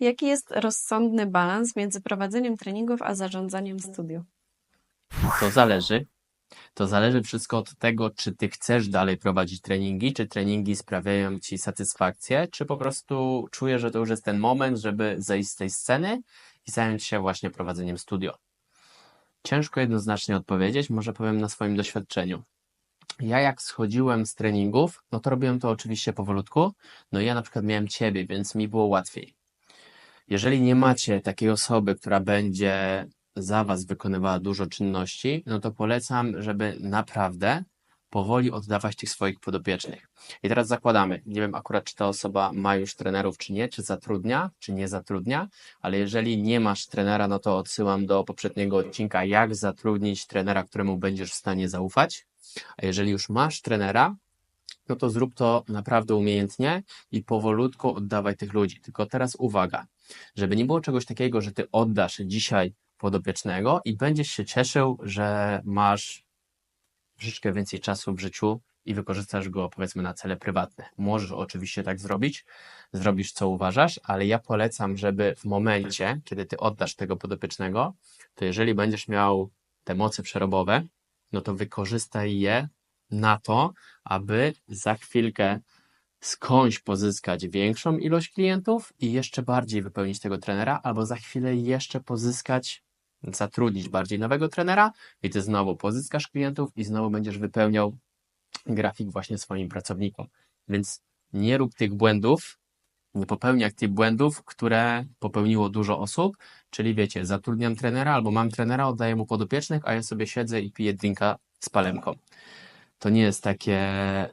Jaki jest rozsądny balans między prowadzeniem treningów a zarządzaniem studiów? To zależy. To zależy wszystko od tego, czy ty chcesz dalej prowadzić treningi, czy treningi sprawiają ci satysfakcję, czy po prostu czujesz, że to już jest ten moment, żeby zejść z tej sceny i zająć się właśnie prowadzeniem studio. Ciężko jednoznacznie odpowiedzieć, może powiem na swoim doświadczeniu. Ja jak schodziłem z treningów, no to robiłem to oczywiście powolutku. No ja na przykład miałem ciebie, więc mi było łatwiej. Jeżeli nie macie takiej osoby, która będzie za was wykonywała dużo czynności, no to polecam, żeby naprawdę powoli oddawać tych swoich podopiecznych. I teraz zakładamy, nie wiem akurat, czy ta osoba ma już trenerów, czy nie, czy zatrudnia, czy nie zatrudnia, ale jeżeli nie masz trenera, no to odsyłam do poprzedniego odcinka, jak zatrudnić trenera, któremu będziesz w stanie zaufać. A jeżeli już masz trenera, no to zrób to naprawdę umiejętnie i powolutku oddawaj tych ludzi. Tylko teraz uwaga, żeby nie było czegoś takiego, że ty oddasz dzisiaj podopiecznego i będziesz się cieszył, że masz troszeczkę więcej czasu w życiu i wykorzystasz go powiedzmy na cele prywatne. Możesz oczywiście tak zrobić, zrobisz co uważasz, ale ja polecam, żeby w momencie, kiedy ty oddasz tego podopiecznego, to jeżeli będziesz miał te moce przerobowe, no to wykorzystaj je na to, aby za chwilkę skądś pozyskać większą ilość klientów i jeszcze bardziej wypełnić tego trenera, albo za chwilę jeszcze pozyskać, zatrudnić bardziej nowego trenera i ty znowu pozyskasz klientów i znowu będziesz wypełniał grafik właśnie swoim pracownikom. Więc nie rób tych błędów, nie popełniaj tych błędów, które popełniło dużo osób, czyli wiecie, zatrudniam trenera albo mam trenera, oddaję mu podopiecznych, a ja sobie siedzę i piję drinka z palemką. To nie jest takie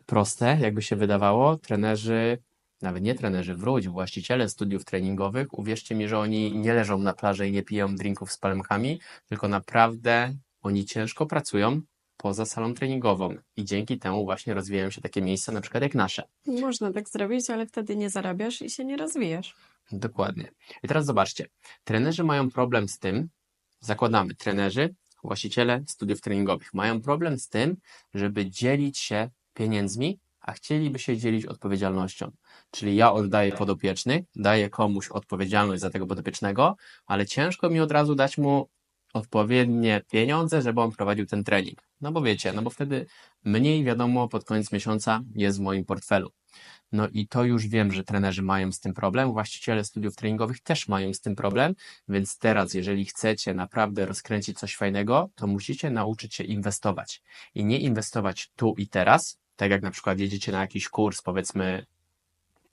proste, jakby się wydawało. Trenerzy, nawet nie trenerzy, wróć, właściciele studiów treningowych, uwierzcie mi, że oni nie leżą na plaży i nie piją drinków z palemkami, tylko naprawdę oni ciężko pracują poza salą treningową i dzięki temu właśnie rozwijają się takie miejsca, na przykład jak nasze. Można tak zrobić, ale wtedy nie zarabiasz i się nie rozwijasz. Dokładnie. I teraz zobaczcie, trenerzy mają problem z tym, zakładamy, trenerzy, właściciele studiów treningowych mają problem z tym, żeby dzielić się pieniędzmi, a chcieliby się dzielić odpowiedzialnością. Czyli ja oddaję podopieczny, daję komuś odpowiedzialność za tego podopiecznego, ale ciężko mi od razu dać mu odpowiednie pieniądze, żeby on prowadził ten trening. No bo wiecie, no bo wtedy mniej wiadomo pod koniec miesiąca jest w moim portfelu. No i to już wiem, że trenerzy mają z tym problem, właściciele studiów treningowych też mają z tym problem, więc teraz, jeżeli chcecie naprawdę rozkręcić coś fajnego, to musicie nauczyć się inwestować. I nie inwestować tu i teraz, tak jak na przykład jedziecie na jakiś kurs, powiedzmy,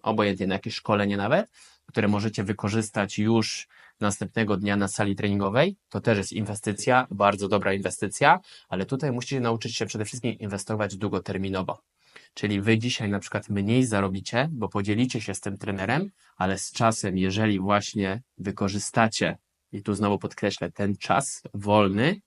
obojętnie na jakieś szkolenie nawet, które możecie wykorzystać już następnego dnia na sali treningowej, to też jest inwestycja, bardzo dobra inwestycja, ale tutaj musicie nauczyć się przede wszystkim inwestować długoterminowo. Czyli wy dzisiaj na przykład mniej zarobicie, bo podzielicie się z tym trenerem, ale z czasem, jeżeli właśnie wykorzystacie, i tu znowu podkreślę, ten czas wolny,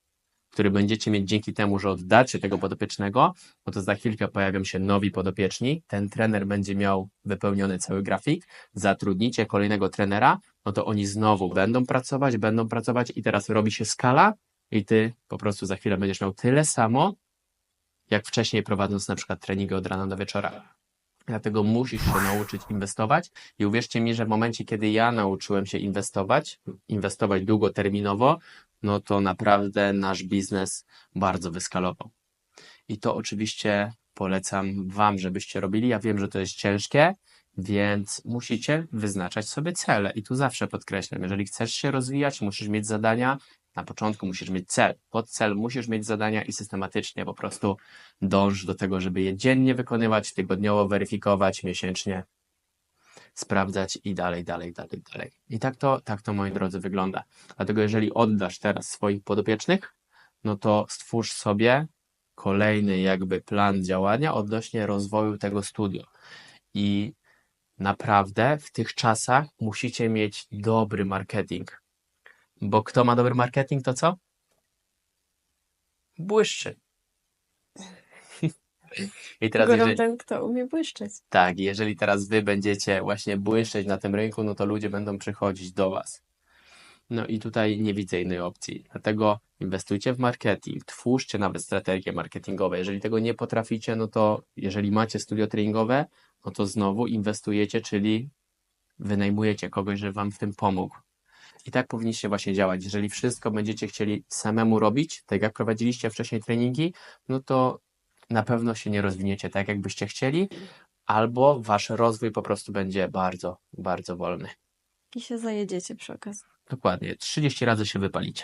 który będziecie mieć dzięki temu, że oddacie tego podopiecznego, bo to za chwilkę pojawią się nowi podopieczni, ten trener będzie miał wypełniony cały grafik, zatrudnicie kolejnego trenera, no to oni znowu będą pracować, będą pracować i teraz robi się skala i ty po prostu za chwilę będziesz miał tyle samo, jak wcześniej prowadząc na przykład treningi od rana do wieczora. Dlatego musisz się nauczyć inwestować i uwierzcie mi, że w momencie, kiedy ja nauczyłem się inwestować, inwestować długoterminowo, no to naprawdę nasz biznes bardzo wyskalował. I to oczywiście polecam Wam, żebyście robili. Ja wiem, że to jest ciężkie, więc musicie wyznaczać sobie cele. I tu zawsze podkreślam, jeżeli chcesz się rozwijać, musisz mieć zadania, na początku musisz mieć cel, pod cel musisz mieć zadania i systematycznie po prostu dąż do tego, żeby je dziennie wykonywać, tygodniowo weryfikować, miesięcznie sprawdzać i dalej, dalej, dalej, dalej. I tak to, tak to moi drodzy wygląda. Dlatego jeżeli oddasz teraz swoich podopiecznych, no to stwórz sobie kolejny jakby plan działania odnośnie rozwoju tego studia. I naprawdę w tych czasach musicie mieć dobry marketing. Bo kto ma dobry marketing, to co? Błyszczy. I teraz, Górą jeżeli, ten, kto umie błyszczeć. tak, jeżeli teraz wy będziecie właśnie błyszczeć na tym rynku, no to ludzie będą przychodzić do was. No i tutaj nie widzę innej opcji. Dlatego inwestujcie w marketing, twórzcie nawet strategie marketingowe. Jeżeli tego nie potraficie, no to jeżeli macie studio treningowe, no to znowu inwestujecie, czyli wynajmujecie kogoś, żeby wam w tym pomógł. I tak powinniście właśnie działać. Jeżeli wszystko będziecie chcieli samemu robić, tak jak prowadziliście wcześniej treningi, no to na pewno się nie rozwiniecie tak, jakbyście chcieli, albo wasz rozwój po prostu będzie bardzo, bardzo wolny. I się zajedziecie przy okazji. Dokładnie, 30 razy się wypalicie.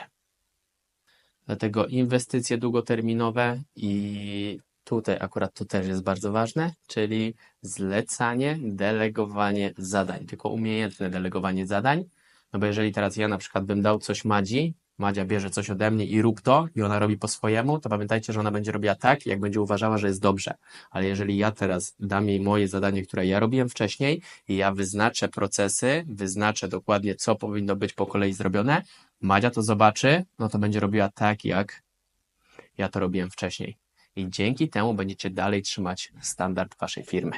Dlatego inwestycje długoterminowe i tutaj akurat to też jest bardzo ważne, czyli zlecanie, delegowanie zadań, tylko umiejętne delegowanie zadań. No bo jeżeli teraz ja na przykład bym dał coś Madzi, Madzia bierze coś ode mnie i rób to, i ona robi po swojemu, to pamiętajcie, że ona będzie robiła tak, jak będzie uważała, że jest dobrze. Ale jeżeli ja teraz dam jej moje zadanie, które ja robiłem wcześniej, i ja wyznaczę procesy, wyznaczę dokładnie, co powinno być po kolei zrobione, Madzia to zobaczy, no to będzie robiła tak, jak ja to robiłem wcześniej. I dzięki temu będziecie dalej trzymać standard waszej firmy.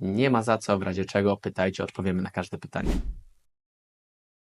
Nie ma za co, w razie czego pytajcie, odpowiemy na każde pytanie.